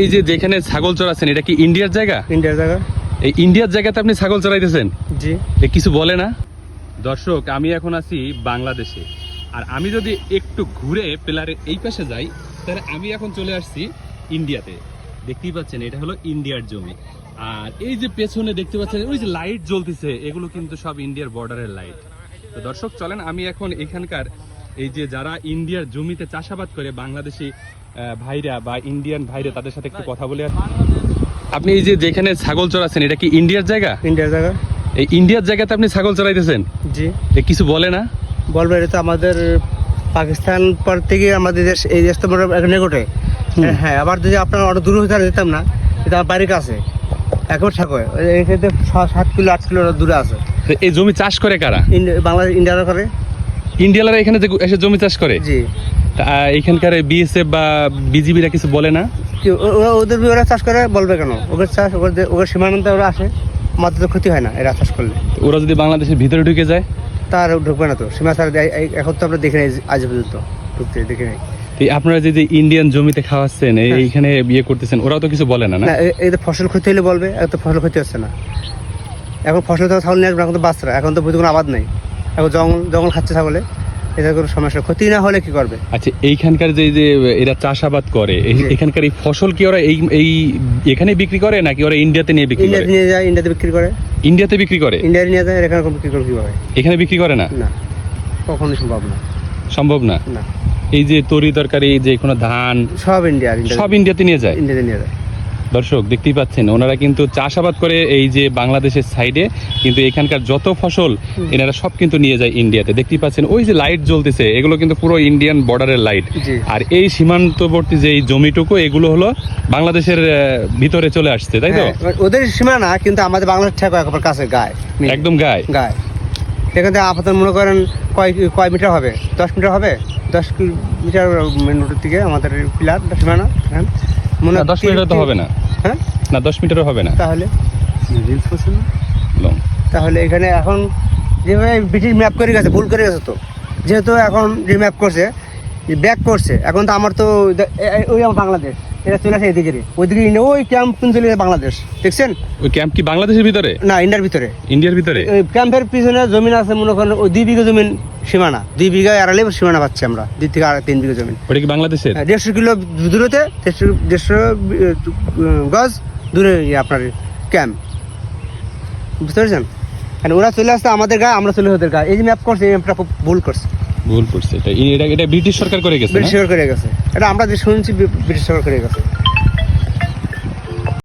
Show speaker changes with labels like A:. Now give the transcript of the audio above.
A: এই যে যেখানে ছাগল চড়াচ্ছেন এটা কি ইন্ডিয়ার জায়গা?
B: ইন্ডিয়ার জায়গা।
A: এই ইন্ডিয়ার জায়গাতে আপনি ছাগল চড়াইতেছেন?
B: জি।
A: কিছু বলে না? দর্শক আমি এখন আছি বাংলাদেশে। আর আমি যদি একটু ঘুরে পিলারের এই পাশে যাই তাহলে আমি এখন চলে আসছি ইন্ডিয়াতে। দেখতেই পাচ্ছেন এটা হলো ইন্ডিয়ার জমি। আর এই যে পেছনে দেখতে পাচ্ছেন ওই যে লাইট জ্বলতেছে এগুলো কিন্তু সব ইন্ডিয়ার বর্ডারের লাইট তো দর্শক চলেন আমি এখন এখানকার এই যে যারা ইন্ডিয়ার জমিতে চাষাবাদ করে বাংলাদেশি ভাইরা বা ইন্ডিয়ান ভাইরা তাদের সাথে একটু কথা বলে আপনি এই যে যেখানে ছাগল চড়াচ্ছেন এটা কি ইন্ডিয়ার জায়গা?
B: ইন্ডিয়ার জায়গা।
A: এই ইন্ডিয়ার জায়গাতে আপনি ছাগল চড়াইতেছেন?
B: জি।
A: কিছু বলে না?
B: বলব এটা তো আমাদের পাকিস্তান পর থেকে আমাদের দেশ এই দেশ তো এক নিকটে হ্যাঁ আবার যদি আপনার অনেক দূর হতে যেতাম না। এটা আমার বাড়ির কাছে। একবার ঠাকুর এখানে সাত কিলো আট কিলো দূরে আছে।
A: এই জমি চাষ করে কারা?
B: ইন্ডিয়া বাংলাদেশ ইন্ডিয়ার করে।
A: ইন্ডিয়ালারা এখানে যে এসে জমি চাষ করে?
B: জি।
A: এখানকার বিএসএফ বা বিজিবিরা কিছু বলে না?
B: ও- ওরা ওদের ওরা চাষ করে বলবে কেন? ওদের চাষ ওদের ওদের সীমান্তে ওরা আসে আমাদের তো ক্ষতি হয় না এরা চাষ করলে।
A: ওরা যদি বাংলাদেশের ভিতরে ঢুকে যায়?
B: তার ঢুকবে না তো সীমা ছাড়া এখন তো আমরা দেখে নাই আজ পর্যন্ত ঢুকতে দেখি নাই।
A: আপনারা যে ইন্ডিয়ান জমিতে খাওয়াচ্ছেন
B: হ্যাঁ।
A: এইখানে বিয়ে করতেছেন ওরাও তো কিছু বলে না না?
B: তো ফসল ক্ষতি হলে বলবে এখন তো ফসল ক্ষতি হচ্ছে না। এখন ফসল তো ছাগল নিয়ে এখন তো বাচ্চারা এখন তো বুঝতে কোনো আবাদ নেই। এখন জঙ্গল জঙ্গল খাচ্ছে ছাগলে এটা কোনো সমস্যা ক্ষতি না হলে কি করবে?
A: আচ্ছা এইখানকার যে যে এরা চাষাবাদ করে এখানকার এই ফসল কি ওরা এই এই এখানে বিক্রি করে নাকি ওরা ইন্ডিয়াতে নিয়ে বিক্রি করে?
B: ইন্ডিয়াতে নিয়ে যায় ইন্ডিয়াতে বিক্রি করে।
A: ইন্ডিয়াতে বিক্রি করে?
B: ইন্ডিয়াতে নিয়ে যায় এখানে বিক্রি করে কীভাবে?
A: এখানে বিক্রি করে না?
B: না। কখনোই সম্ভব না।
A: সম্ভব না?
B: না।
A: এই যে তরি তরকারি যে কোনো ধান
B: সব ইন্ডিয়ার
A: সব ইন্ডিয়াতে নিয়ে যায়?
B: ইন্ডিয়াতে নিয়ে যায়।
A: দর্শক দেখতেই পাচ্ছেন ওনারা কিন্তু চাষাবাদ করে এই যে বাংলাদেশের সাইডে কিন্তু এখানকার যত ফসল এনারা সব কিন্তু নিয়ে যায় ইন্ডিয়াতে দেখতেই পাচ্ছেন ওই যে লাইট জ্বলতেছে এগুলো কিন্তু পুরো ইন্ডিয়ান বর্ডারের লাইট আর এই সীমান্তবর্তী যে এই জমিটুকু এগুলো হলো বাংলাদেশের ভিতরে চলে আসছে তাই তো?
B: হ্যাঁ, ওদের সীমানা কিন্তু আমাদের বাংলাদেশ ঠেকা একবার কাছে গায়ে
A: একদম গায়ে।
B: গায়ে। এখান থেকে আপাতত মনে করেন কয় কয় মিটার হবে? দশ মিটার হবে? দশ কি- মিটার রোডের থেকে আমাদের পিলার সীমানা হ্যাঁ? মনে হয়
A: দশ মিটার তো হবে না।
B: হ্যাঁ?
A: না দশ মিটারও হবে না।
B: তাহলে?
A: Reels long.
B: তাহলে এখানে এখন যেভাবে ব্রিটিশ ম্যাপ করে গেছে ভুল করে গেছে তো? যেহেতু এখন রিম্যাপ ম্যাপ করছে ব্যাক করছে। এখন তো আমার তো ওই আমার বাংলাদেশ। এটা চলে আসে এদিকে ওইদিকে ওই ক্যাম্প চলে গেছে বাংলাদেশ। দেখছেন?
A: ওই ক্যাম্প কি বাংলাদেশের ভিতরে?
B: না ইন্ডিয়ার ভিতরে।
A: ইন্ডিয়ার ভিতরে?
B: ওই ক্যাম্পের পিছনে জমিন আছে মনে করেন ওই দুই বিঘা জমিন সীমানা। দুই বিঘা আড়ালে সীমানা পাচ্ছি আমরা। দুই থেকে আড়াই তিন বিঘা জমিন
A: ওটা কি বাংলাদেশের?
B: হ্যাঁ, দেড়শো কিলো দূরতে দেড়শো দেড়শো গজ দূরে আপনার ক্যাম্প বুঝতে পেরেছেন? ওরা চলে আসতে আমাদের গায়ে আমরা চলে ওদের গায়ে। এই যে ম্যাপ করছে এই ম্যাপটা খুব ভুল করছে।
A: ভুল করছে। এটা এটা এটা ব্রিটিশ সরকার করে গেছে
B: ব্রিটিশ সরকার করে গেছে। এটা আমরা যে শুনছি ব্রিটিশ সরকার করে গেছে।